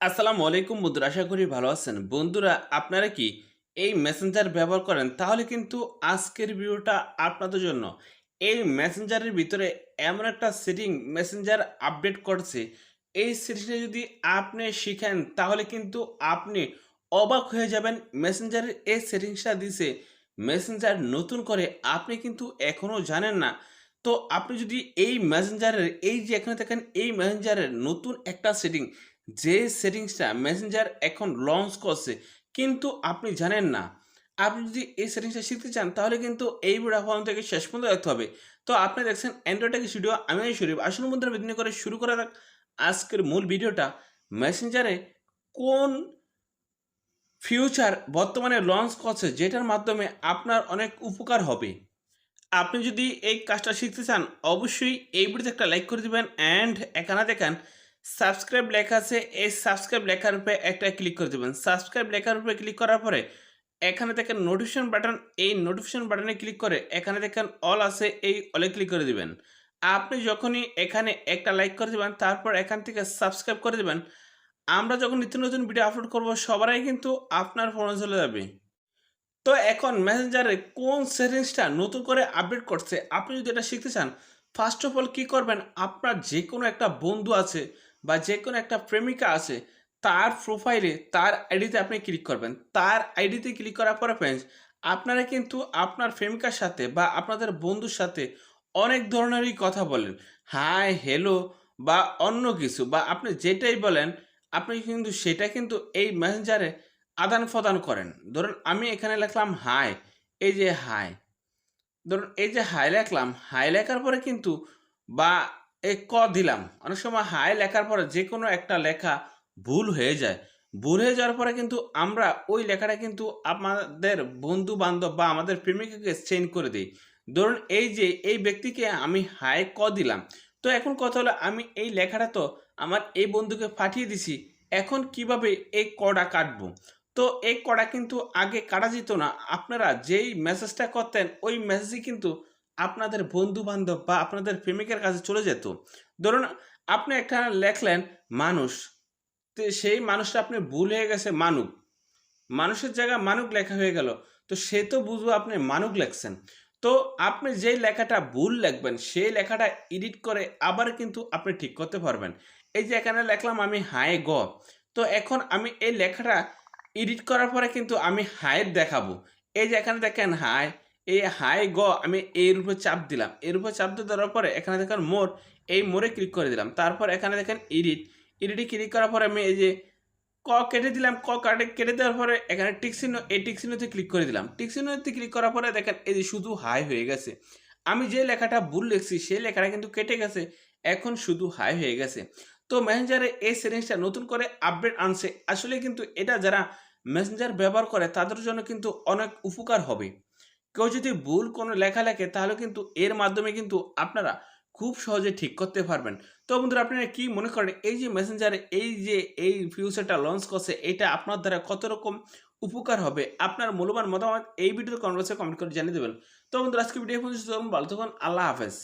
আসসালামু আলাইকুম বন্ধুরা, আশা করি ভালো আছেন। বন্ধুরা, আপনারা কি এই মেসেঞ্জার ব্যবহার করেন? তাহলে কিন্তু আজকের ভিডিওটা আপনাদের জন্য। এই মেসেঞ্জারের ভিতরে এমন একটা সেটিং মেসেঞ্জার আপডেট করছে। এই সেটিংটা যদি আপনি শিখেন, তাহলে কিন্তু আপনি অবাক হয়ে যাবেন। মেসেঞ্জারের এই সেটিংসটা দিছে। মেসেঞ্জার নতুন করে আপনি কিন্তু এখনও জানেন না। তো আপনি যদি এই মেসেঞ্জারের এই যে এখানে দেখেন, এই মেসেঞ্জারের নতুন একটা সেটিং যে সেটিংসটা মেসেঞ্জার এখন লঞ্চ করছে, কিন্তু আপনি জানেন না। আপনি যদি এই সেটিংসটা শিখতে চান, তাহলে কিন্তু এই ভিডিও ফোন থেকে শেষ পর্যন্ত দেখতে হবে। তো আপনি দেখছেন অ্যান্ড্রয়েড ভিডিও আমি শরীফ। আসল বন্ধুরা বিদিন করে শুরু করা যাক। আজকের মূল ভিডিওটা মেসেঞ্জারে কোন ফিউচার বর্তমানে লঞ্চ করছে, যেটার মাধ্যমে আপনার অনেক উপকার হবে। আপনি যদি এই কাজটা শিখতে চান, অবশ্যই এই ভিডিওতে একটা লাইক করে দিবেন। অ্যান্ড এখানে দেখেন সাবস্ক্রাইব লেখা আছে, এই সাবস্ক্রাইব লেখার উপরে একটা ক্লিক করে দেবেন। সাবস্ক্রাইব লেখার উপরে ক্লিক করার পরে এখানে দেখেন নোটিফিকেশন বাটন এই নোটিফিকেশন বাটনে ক্লিক করে এখানে দেখেন অল আছে, এই অলে ক্লিক করে দিবেন। আপনি যখনই এখানে একটা লাইক করে দেবেন, তারপর এখান থেকে সাবস্ক্রাইব করে দেবেন, আমরা যখন নিত্য নতুন ভিডিও আপলোড করব, সবারই কিন্তু আপনার ফোনে চলে যাবে। তো এখন মেসেঞ্জারে কোন সেটিংসটা নতুন করে আপডেট করছে, আপনি যদি এটা শিখতে চান ফার্স্ট অফ অল কী করবেন, আপনার যে কোনো একটা বন্ধু আছে বা যে কোনো একটা প্রেমিকা আছে, তার প্রোফাইলে তার আইডিতে আপনি ক্লিক করবেন। তার আইডিতে ক্লিক করার পরে ফ্রেন্ডস আপনারা কিন্তু আপনার প্রেমিকার সাথে বা আপনাদের বন্ধুর সাথে অনেক ধরনেরই কথা বলেন। হাই হ্যালো বা অন্য কিছু বা আপনি যেটাই বলেন, আপনি কিন্তু সেটা কিন্তু এই মেসেঞ্জারে আদান প্রদান করেন। ধরুন আমি এখানে লিখলাম হাই এই যে হাই ধরুন এই যে হাই লেখলাম হাই লেখার পরে কিন্তু বা এই ক দিলাম। অনেক সময় হাই লেখার পরে যে কোনো একটা লেখা ভুল হয়ে যায়। ভুল হয়ে যাওয়ার পরে কিন্তু আমরা ওই লেখাটা কিন্তু আমাদের বন্ধু বান্ধব বা আমাদের প্রেমিকাকে চেঞ্জ করে দিই। ধরুন এই যে এই ব্যক্তিকে আমি হাই ক দিলাম। তো এখন কথা হলো আমি এই লেখাটা তো আমার এই বন্ধুকে পাঠিয়ে দিছি। এখন কীভাবে এই কটা কাটবো? তো এই কটা কিন্তু আগে কাটা যেত না। আপনারা যেই মেসেজটা করতেন, ওই মেসেজই কিন্তু আপনাদের বন্ধু বান্ধব বা আপনাদের প্রেমিকের কাছে চলে যেত। ধরুন আপনি একটা লেখলেন মানুষ, তো সেই মানুষটা আপনি ভুল হয়ে গেছে মানুক। মানুষের জায়গায় মানুক লেখা হয়ে গেল, তো সে তো বুঝব আপনি মানুক লেখছেন। তো আপনি যেই লেখাটা ভুল লিখবেন, সেই লেখাটা এডিট করে আবার কিন্তু আপনি ঠিক করতে পারবেন। এই যে এখানে লেখলাম আমি হায় গ, তো এখন আমি এই লেখাটা এডিট করার পরে কিন্তু আমি হাইয়ের দেখাবো। এই যে এখানে দেখেন হাই এই হাই গ, আমি এর উপরে চাপ দিলাম। এর উপরে চাপ দিয়ে দেওয়ার পরে এখানে দেখেন মোর এই মোড়ে ক্লিক করে দিলাম। তারপর এখানে দেখেন এডিট এডিটে ক্লিক করার পরে আমি এই যে ক কেটে দিলাম, ক কাটে, কেটে দেওয়ার পরে এখানে টিকসিন এই টিকসিনোতে ক্লিক করে দিলাম। টিকসিনোতে ক্লিক করার পরে দেখেন এই যে শুধু হাই হয়ে গেছে। আমি যে লেখাটা ভুল লিখছি, সেই লেখাটা কিন্তু কেটে গেছে। এখন শুধু হাই হয়ে গেছে। তো মেসেঞ্জারে এই সেটিংসটা নতুন করে আপডেট আনছে। আসলে কিন্তু এটা যারা মেসেঞ্জার ব্যবহার করে, তাদের জন্য কিন্তু অনেক উপকার হবে। কেউ যদি ভুল কোনো লেখা লেখে, তাহলে কিন্তু এর মাধ্যমে কিন্তু আপনারা খুব সহজে ঠিক করতে পারবেন। তো বন্ধুরা, আপনারা কি মনে করেন, এই যে মেসেঞ্জারে এই যে এই ফিউচারটা লঞ্চ করছে, এটা আপনার দ্বারা কত রকম উপকার হবে? আপনার মূল্যবান মতামত এই ভিডিওর কমেন্ট কমেন্ট করে জানিয়ে দেবেন। তো বন্ধুরা আজকে ভিডিও পর্যন্ত। ভালো থাকুন, আল্লাহ হাফেজ।